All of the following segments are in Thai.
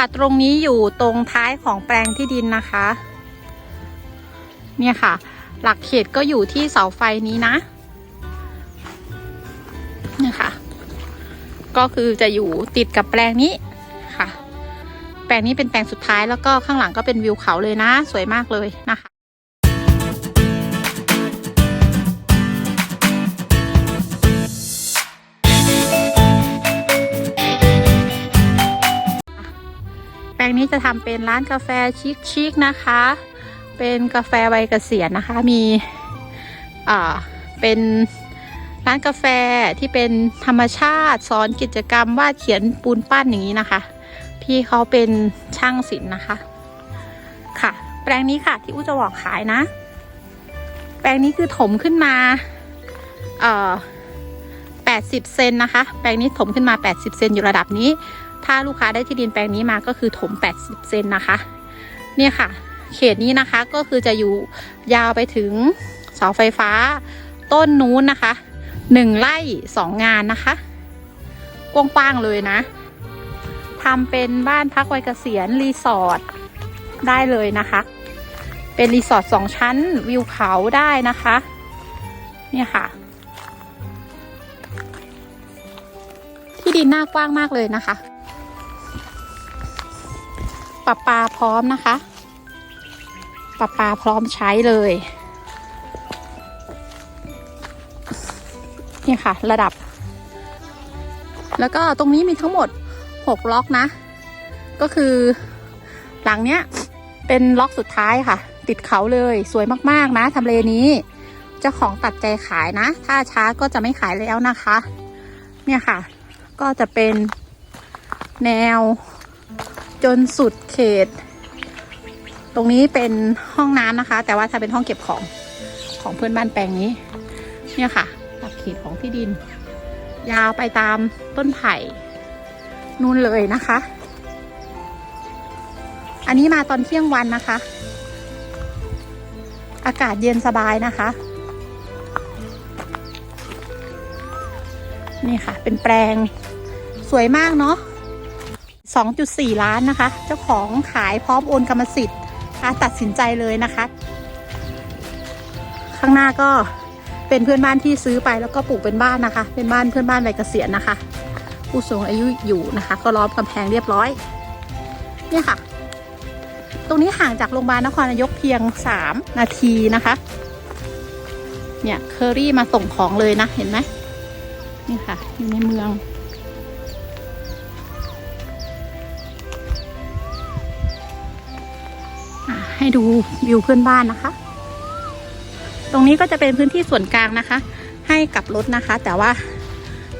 ค่ะตรงนี้อยู่ตรงท้ายของแปลงที่ดินนะคะ เนี่ยค่ะ หลักเขตก็อยู่ที่เสาไฟนี้นะเนี่ยค่ะ ก็คือจะอยู่ติดกับแปลงนี้ค่ะ แปลงนี้เป็นแปลงสุดท้ายแล้วก็ข้างหลังก็เป็นวิวเขาเลยนะ สวยมากเลยนะคะ งนี้จะทำเป็นร้านกาแฟชิคๆนะคะ เป็นกาแฟวัยเกษียณนะคะ มีอ่าเป็นร้านกาแฟที่เป็นธรรมชาติสอนกิจกรรมวาดเขียนปูนปั้นอย่างนี้นะคะ พี่เขาเป็นช่างศิลป์นะคะ ค่ะ แปลงนี้ค่ะที่อู้จะบอกขายนะ แปลงนี้คือถมขึ้นมาเอ่อ80 เซนนะคะ แปลงนี้ถมขึ้นมา 80 เซนอยู่ระดับนี้ ถ้าลูกค้าได้ที่ดินแปลงนี้มาก็คือถม 80 เซนนะคะ เนี่ยค่ะ เขตนี้นะคะก็คือจะอยู่ยาวไปถึงเสาไฟฟ้าต้นนู้นนะคะหนึ่งไร่สองงานนะคะ กว้างๆเลยนะทำเป็นบ้านพักวัยเกษียณรีสอร์ทได้เลยนะคะ เป็นรีสอร์ทสองชั้นวิวเขาได้นะคะ เนี่ยค่ะ ที่ดินหน้ากว้างมากเลยนะคะ ปรับปลาพร้อมนะคะปรับปลาพร้อมใช้เลยนี่ค่ะ ระดับ แล้วก็ตรงนี้มีทั้งหมด 6 ล็อกนะ ก็คือ หลังเนี้ย เป็นล็อกสุดท้ายค่ะ ติดเขาเลย สวยมากๆนะทำเลนี้ เจ้าของตัดใจขายนะ ถ้าช้าก็จะไม่ขายแล้วนะคะ เนี่ยค่ะ ก็จะเป็นแนว จนสุดเขต ตรงนี้เป็นห้องน้ำนะคะ แต่ว่าถ้าเป็นห้องเก็บของของเพื่อนบ้านแปลงนี้ เนี่ยค่ะหลักเขตของที่ดิน ยาวไปตามต้นไผ่นู่นเลยนะคะ อันนี้มาตอนเที่ยงวันนะคะ อากาศเย็นสบายนะคะ นี่ค่ะ เป็นแปลงสวยมากเนาะ 2.4 ล้านนะคะ เจ้าของขายพร้อมโอนกรรมสิทธิ์ค่ะตัดสินใจเลยนะคะ ข้างหน้าก็เป็นเพื่อนบ้านที่ซื้อไปแล้วก็ปลูกเป็นบ้านนะคะ เป็นบ้านเพื่อนบ้านวัยเกษียณนะคะ ผู้สูงอายุอยู่นะคะ ก็ล้อมกำแพงเรียบร้อยเนี่ยค่ะ ตรงนี้ห่างจากโรงพยาบาลนครนายกเพียง 3 นาทีนะคะ เนี่ยเคอรี่มาส่งของเลยนะเห็นไหมนี่ค่ะอยู่ในเมือง ให้ดูวิวเพื่อนบ้านนะคะ ตรงนี้ก็จะเป็นพื้นที่ส่วนกลางนะคะ ให้กับรถนะคะ แต่ว่า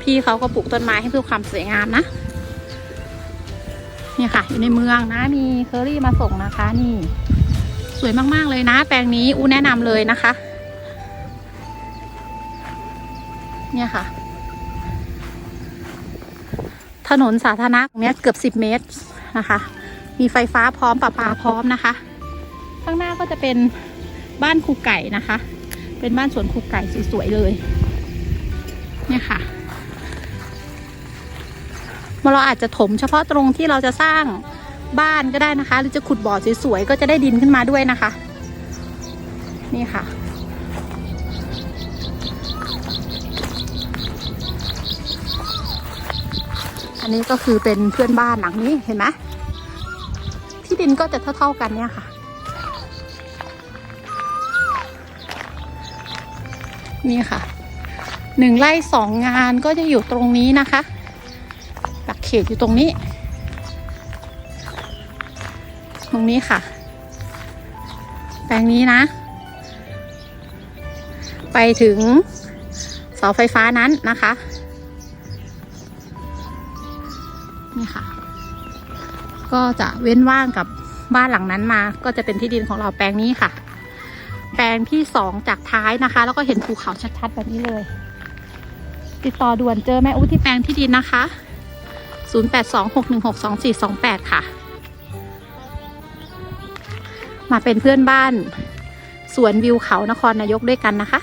พี่เขาก็ปลูกต้นไม้ให้เพื่อความสวยงามนะนี่ค่ะ อยู่ในเมืองนะมีเคอรี่มาส่งนะคะ นี่ สวยมากๆเลยนะ แปลงนี้อูแนะนำเลยนะคะ เนี่ยค่ะ ถนนสาธารณะตรงเนี้เกือบสิบเมตรนะคะ มีไฟฟ้าพร้อมประปาพร้อมนะคะ ข้างหน้าก็จะเป็นบ้านครูไก่นะคะ เป็นบ้านสวนครูไก่สวยๆเลย เนี่ยค่ะเราอาจจะถมเฉพาะตรงที่เราจะสร้างบ้านก็ได้นะคะ หรือจะขุดบ่อสวยๆก็จะได้ดินขึ้นมาด้วยนะคะ นี่ค่ะ อันนี้ก็คือเป็นเพื่อนบ้านหลังนี้เห็นไหมที่ดินก็จะเท่าๆกันเนี่ยค่ะ นี่ค่ะหนึ่งไร่สองงานก็จะอยู่ตรงนี้นะคะ หลักเขตอยู่ตรงนี้ ตรงนี้ค่ะ แปลงนี้นะ ไปถึงเสาไฟฟ้านั้นนะคะ นี่ค่ะ ก็จะเว้นว่างกับบ้านหลังนั้นมา ก็จะเป็นที่ดินของเราแปลงนี้ค่ะ แปลงที่สองจากท้ายนะคะ แล้วก็เห็นภูเขาชัดๆแบบนี้เลย ติดต่อด่วนเจอแม่อู้ที่แปลงที่ดินนะคะ 0826162428 ค่ะ มาเป็นเพื่อนบ้านสวนวิวเขานครนายกด้วยกันนะคะ